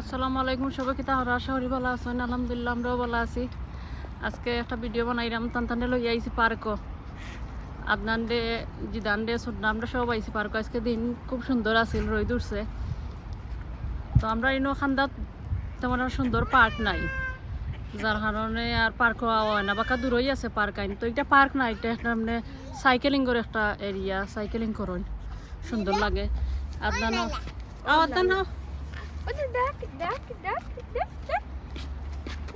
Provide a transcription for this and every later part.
আসসালামু আলাইকুম সবাই কিতা হরা আশা করি ভালো আছেন। আলহামদুলিল্লাহ, আমরাও ভালো আছি। আজকে একটা ভিডিও বানাইলাম তানতানে লই আইছি পার্কও আদনান ডে জিদান ডে সুদনাম ডে সব আইছি পার্ক। আজকে দিন খুব সুন্দর আছিল, রোদ উঠছে। তো আমরা ইনো খান্দাত তেমন আর সুন্দর পার্ক নাই। যার কারণে আর পার্ক হয় না, বাকা দূরই আছে পার্ক আইন। তো এটা পার্ক না, এটা একটা মানে সাইকেলিং করে একটা এরিয়া, সাইকেলিং করুন। সুন্দর লাগে। Adnan Adnan Wat is dat? Dat, dat, dat, dat.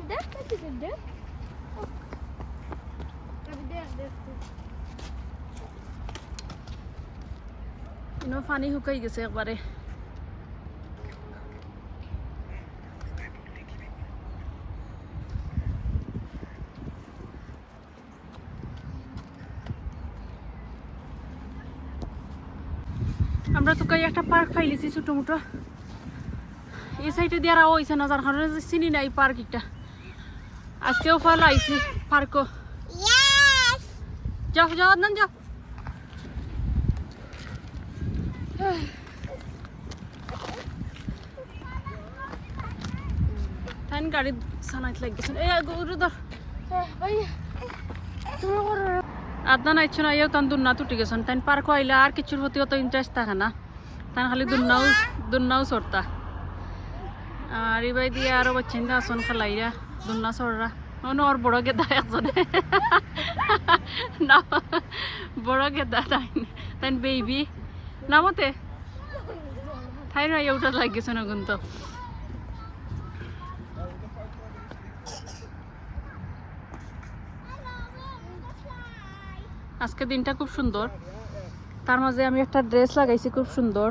Dat, dat is een duck. Oh. Heb je daar, dat, dat. ইনো পানি শুকাই গেছে একবারে আমরা তো কাই একটা পার্ক পাইলেছি ছোট মোটো এই সাইডে দিয়ে আর হয়েছে না যার কারণে যে চিনি নাই পার্ক এটা আজকেও ফল আইছি পার্কও। Yes! যাও যাও আদনান যাও। তাইন গাড়ি সানাইত লাগিয়েছেন। এই গরু ধর। Hoi. আদনান আইছো না এও তান দুন্না তুটি গেছেন। তাইন পার্ক আইলে আর কিছুর প্রতি অত ইন্টারেস্ট থাকে না। তান খালি দুন্নাও দুন্নাও চড়তা আর এবার দিয়ে আরও বাচ্চান আসন খালাইরা দুন্না মানে ওর বড় গেদা একজনে বড় গেদা তাইন তাইন বেবি নামতে তাই না এউটা লাগিয়েছে না কিন্তু আজকে দিনটা খুব সুন্দর তার মাঝে আমি একটা ড্রেস লাগাইছি খুব সুন্দর।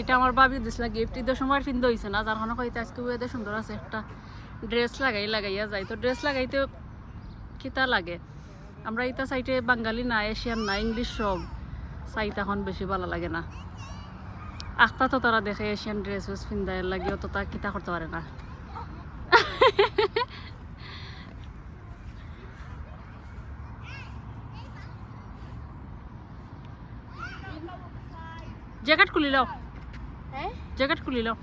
এটা আমার বাবি দিছিল গিফট ঈদের সময় পিন্ধ হয়েছে না, যার কারণে কইতে আজকে ওয়েদার সুন্দর আছে, একটা ড্রেস লাগাই, লাগাইয়া যায়। তো ড্রেস লাগাইতে কিতা লাগে? আমরা ইতা সাইটে বাঙালি না, এশিয়ান না, ইংলিশ সব সাইট এখন বেশি ভালো লাগে না। আখতা তো তারা দেখে এশিয়ান ড্রেস ওয়েস পিন্ধায় লাগিও তো তা কিতা করতে পারে না। জ্যাকেট খুলি লও। Hé? জ্যাকেট খুলি লও।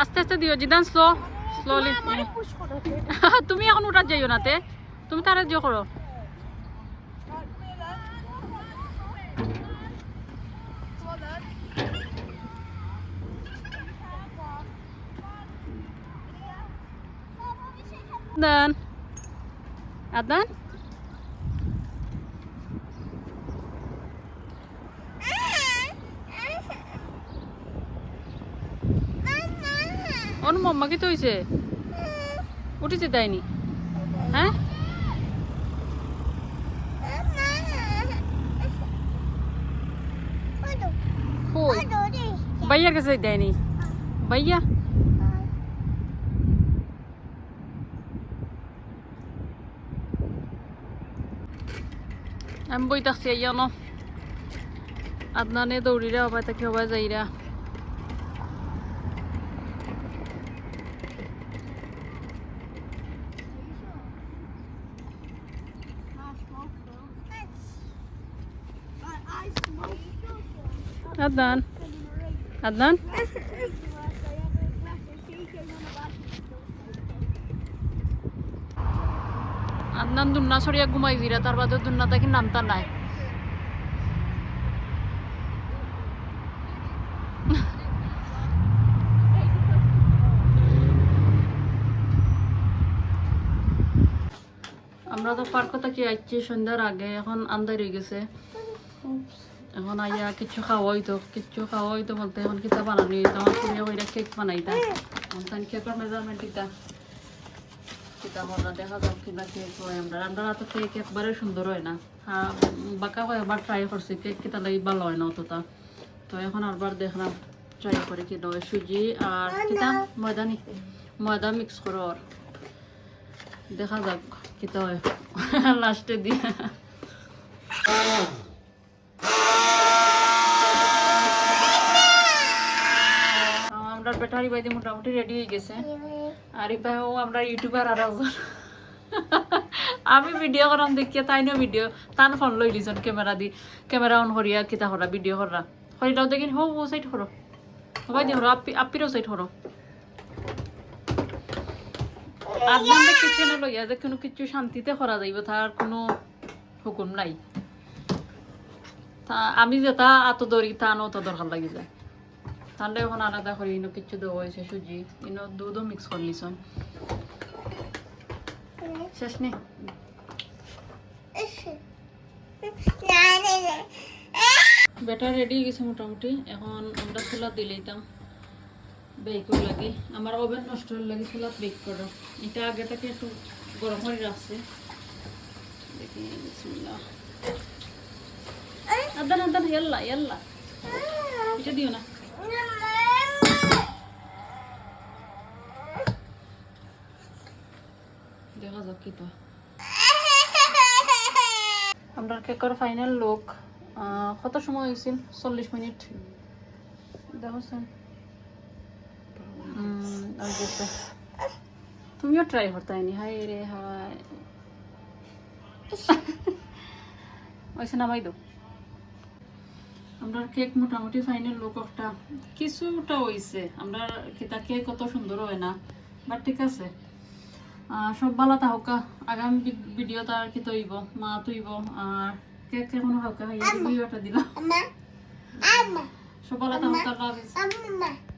আস্তে আস্তে দিও জিদান স্লো স্লোলি তুমি এখন উঠার যাইও না তে। তুমি তারা জিও করো। Adnan. Adnan? ওর মাম্মা কি তো হয়েছে উঠেছে তাইনি হ্যাঁ? কই ভাইয়ার কাছে দেয়নি ভাইয়া? আমি বই থাকছি আইয়া ন আদনানে দৌড়িরা হবাই তাকে হবাই যাইরা আদনান আদনান দুন্না সরিয়া ঘুমাই ফিরা, তার বাদে দুন্না তাকে নামতা নাই। আমরা তো পার্ক থেকে আইছি, সন্ধ্যার আগে, এখন আন্দার হয়ে গেছে। এখন আইয়া কিছু খাওয়া হইতো, কিছু খাওয়া হইতো বলতে, এখন কিতা বানানি আমার কুড়িয়া কেক বানাইতা। এখন কেকের মেজারমেন্ট দিতা দেখা যাক কিনা কেক হয় আমরা। আমরা তো কেক একবারে সুন্দর হয় না। হ্যাঁ বাঁকা হয় আবার ট্রাই করছি, কেক কিতা লাগি ভালো হয় না অতটা। তো এখন আবার দেখলাম ট্রাই করে কি দেয় সুজি আর কিতা ময়দা ময়দা মিক্স করো দেখা যাক কিতা হয়। লাস্টে দিয়ে আমরা ব্যাটারি বাইতে মোটামুটি রেডি হয়ে গেছে। আর এবার আমরা ইউটিউবার আর আমি ভিডিও করাম দেখিয়া তাই নো ভিডিও তান ফোন লই লিছন ক্যামেরা দি ক্যামেরা অন করিয়া কিতা করা ভিডিও করা। করিটাও দেখিন, হো, ও সাইড করো। সবাই দি হরো আপি, আপিরও সাইড করো। আদনান কিচেনে লইয়া যে কোনো কিছু শান্তিতে করা যাইব, তার কোনো হুকুম নাই। তা আমি যেটা আত দরি তা অত দরকার লাগি যায়। তাহলে এখন আলাদা করি, ইনো কিছু দেওয়া হয়েছে সুজি, ইনো দুধও মিক্স করে নিছন শেষ নেই ব্যাটার রেডি হয়ে গেছে মোটামুটি। এখন আমরা চুলা দিলে দিতাম বেক লাগে। আমার ওভেন নষ্ট হয়ে লাগে চুলা বেক করো। এটা আগে থেকে একটু গরম করে রাখছে। দেখি, বিসমিল্লাহ। আদান আদান, ইয়াল্লা ইয়াল্লা। এটা দিও না। দেখা যাক কি তো আমরা কেকের ফাইনাল লুক কত সময় হয়েছিল? চল্লিশ মিনিট। দেখছেন তুমিও ট্রাই করতাইনি হাই রে হাই ওইসে নামাই দো আমরা কেক মোটামুটি ফাইনাল লুক একটা কিছুটা হইছে। আমরা কিতা কেক কত সুন্দর হয় না বাট ঠিক আছে। সব বালা তাহকা আগামী ভিডিও তার কি তৈব মা তৈব আর কেক এখনও হালকা খাইয়ে ভিডিওটা দিলাম। সব ভালো তাহকা.